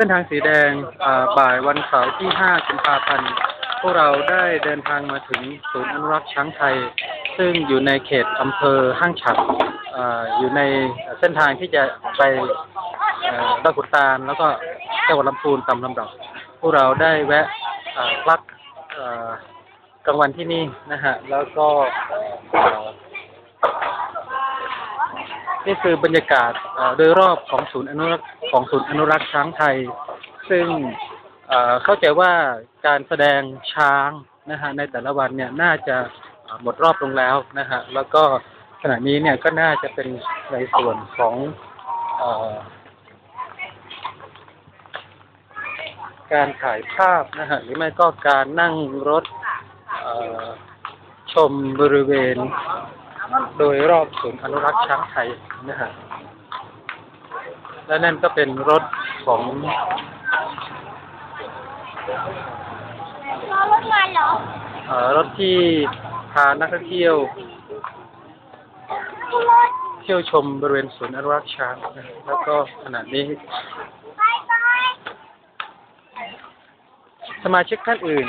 เส้นทางสีแดงบ่ายวันเสาร์ที่ 5 กุมภาพันธ์ พวกเราได้เดินทางมาถึงศูนย์อนุรักษ์ช้างไทย ซึ่งอยู่ในเขตอำเภอห้างฉัดออยู่ในเส้นทางที่จะไปดอยขุนตาลแล้วก็จังหวัดลำพูนตามลำดับ พวกเราได้แวะพักกลางวันที่นี่นะฮะ แล้วก็ นี่คือบรรยากาศโดยรอบของศูนย์อนุรักษ์ของศูนย์อนุรักษ์ช้างไทย ซึ่งเข้าใจว่าการแสดงช้างนะฮะในแต่ละวันเนี่ยน่าจะหมดรอบลงแล้วนะฮะแล้วก็ขณะนี้เนี่ยก็น่าจะเป็นในส่วนของอการถ่ายภาพนะฮะหรือไม่ก็การนั่งรถชมบริเวณ โดยรอบศูนย์อนุรักษ์ช้างไทยนะฮะและนั่นก็เป็นรถของรอรถมาเหรอเออรถที่พานักท่องเที่ยวรถเที่ยวชมบริเวณศูนย์อนุรักษ์ช้างนะแล้วก็ขณะนี้ไปไปสมาชิกท่านอื่น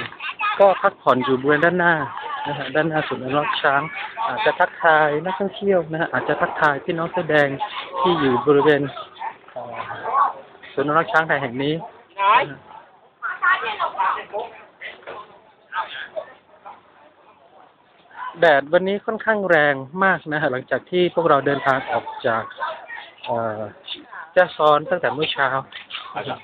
ก็พักผ่อนอยู่บริเวณด้านหน้า นะฮะด้านหน้าศูนย์อนุรักษ์ช้าง อาจจะทักทายนักท่องเที่ยวนะฮะอาจจะทักทายพี่น้องแสอแดงที่อยู่บริเวณเอ่อศูนย์อนุรักษ์ช้างไทยแห่งนี้แดดวันนี้ค่อนข้างแรงมากนะฮะหลังจากที่พวกเราเดินทางออกจากเจ้าซ้อนตั้งแต่เมื่อเช้านะครับ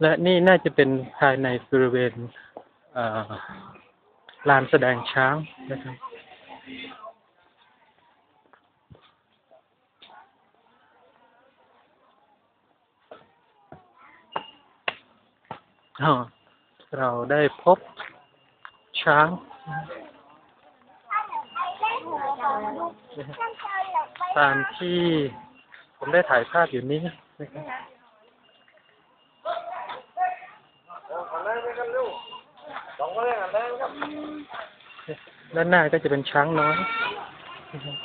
และนี่น่าจะเป็นภายในบริเวณลานแสดงช้างนะครับเราได้พบช้างตามที่ ผมได้ถ่ายภาพอยู่นี้นะครับด้านหน้าก็จะเป็นช้างน้อยนะครับ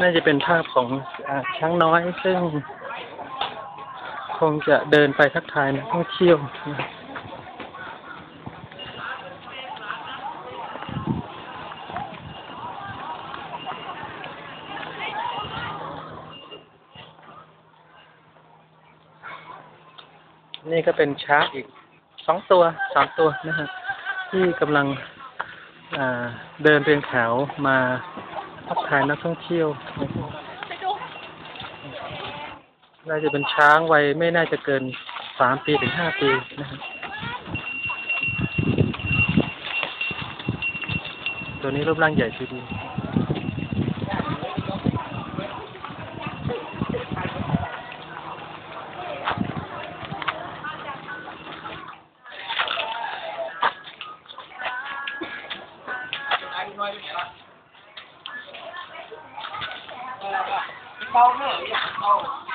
น่าจะเป็นภาพของอา ช้างน้อยซึ่ง คงจะเดินไปทักทายนักท่องเที่ยวนี่ก็เป็นช้างอีกสองตัวสามตัวนะฮะที่กำลังเดินเรียงแถวมาทักทายนักท่องเที่ยว น่าจะเป็นช้างวัยไม่น่าจะเกินสามปีถึงห้าปีนะฮะตัวนี้รูปร่างใหญ่ทีเดียว bao nữa, bao.